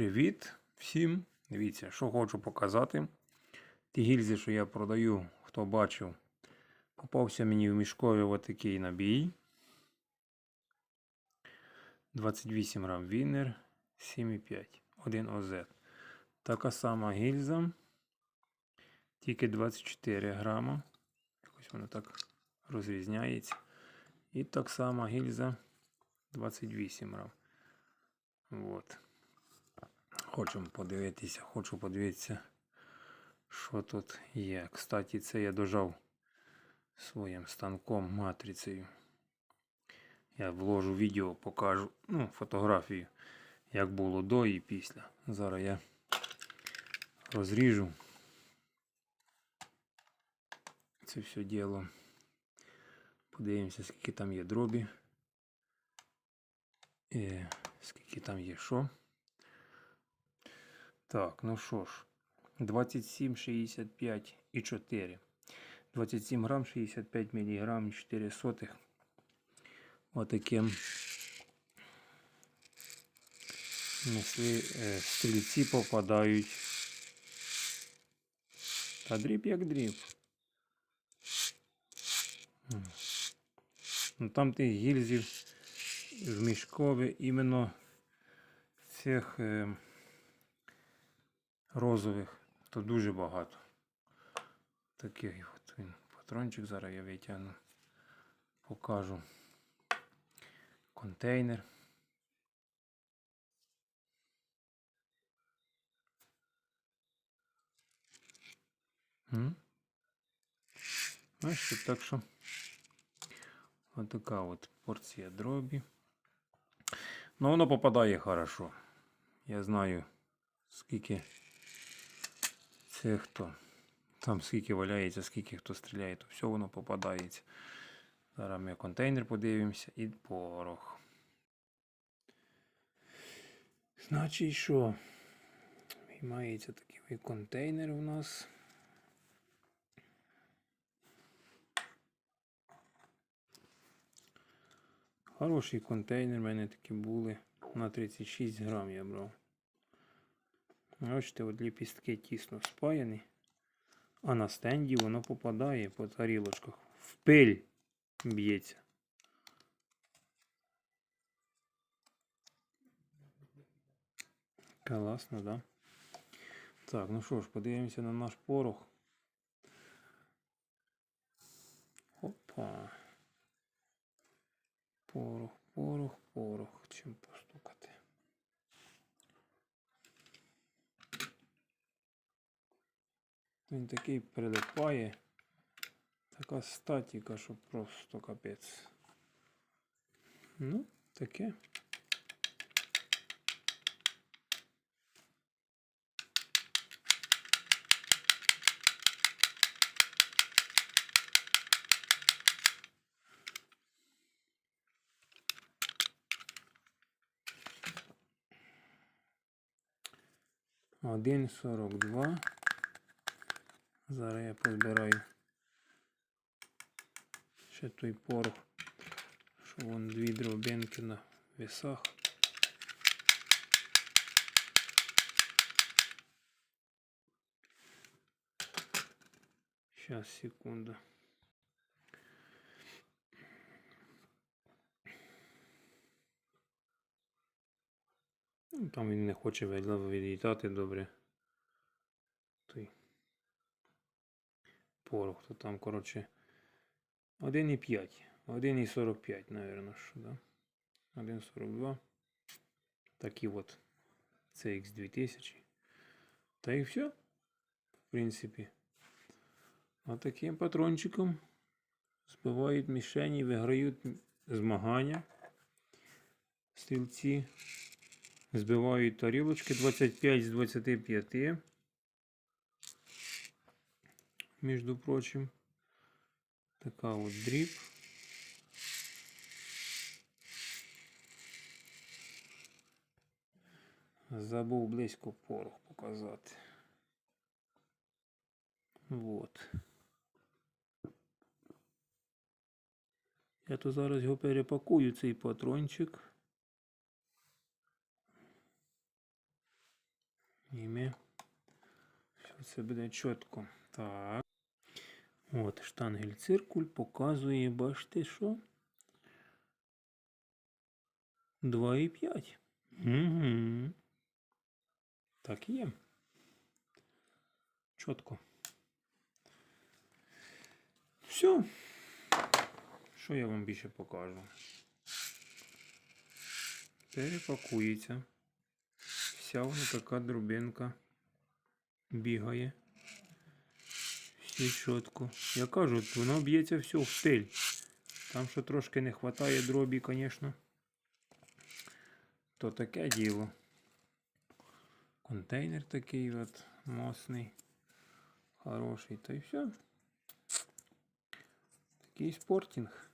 Привіт всім! Дивіться, що хочу показати. Ті гільзи, що я продаю, хто бачив, попався мені в мішкові отакий набій. 28 грам Вінер 7,5. 1 ОЗ. Така сама гільза. Тільки 24 грама. Якось воно так розрізняється. І так само гільза 28 грам. Вот. Хочемо подивитися, хочу подивитися, що тут є. Кстати, це я дожав своїм станком матрицею. Я вложу відео, покажу, ну, фотографію, як було до і після. Зараз я розріжу це все діло. Подивимося, скільки там є дробі. І скільки там є що. Так, ну що ж, 27, 65 і 4. 27 грам, 65 міліграм, 4 сотих. Отаким несли стрільці попадають. Та дріб як дріб. Ну там тих гільзів в мішкові іменно цих е, розових, то дуже багато. Таких от він патрончик зараз я витягну, покажу. Контейнер. М? Бачите, так що от така от порція дробі. Ну, воно попадає хорошо. Я знаю, скільки це хто. Там скільки валяється, скільки хто стріляє, то все воно попадається. Зараз ми контейнер подивимося і порох. Значить, що? Мається такий контейнер у нас. Хороший контейнер, в мене такі були. На 36 грам я брав. Бачите, от ліпістки тісно спаяні, а на стенді воно попадає по тарілочках. В пиль б'ється. Класно, да? Так, ну що ж, подивимося на наш порох. Опа. Порох, порох, порох. Чим Він такий прилипає. Така статіка, що просто капець. Ну, таке. Один сорок два. Зараз я позбираю ще той порох, що вон дві дробинки на весах. Сейчас, секунду. Ну, Там він не хоче відлітати добре. Той порох, то там, коротше, 1,5. 1,45, наверное, що, да? 1,42. Такі от CX2000. Та і все. В принципі. А таким патрончиком збивають мішені, виграють змагання. Стрільці. Збивають тарілочки 25 з 25. Между прочим. Така от дріб. Забув близько порох показати. Вот. Я то зараз його перепакую, цей патрончик. Іме. Все це буде чітко. Так. От, штангель циркуль показує, бачите, що? 2,5. Угу. Так і є. Чітко. Все. Що я вам більше покажу? Перепакується. Вся вона така дробинка бігає. Все. Я кажу, воно б'ється все в стиль. Там що трошки не вистачає дробі, звісно. То таке діло. Контейнер такий от мосний, Хороший. Та й все. Такий спортінг.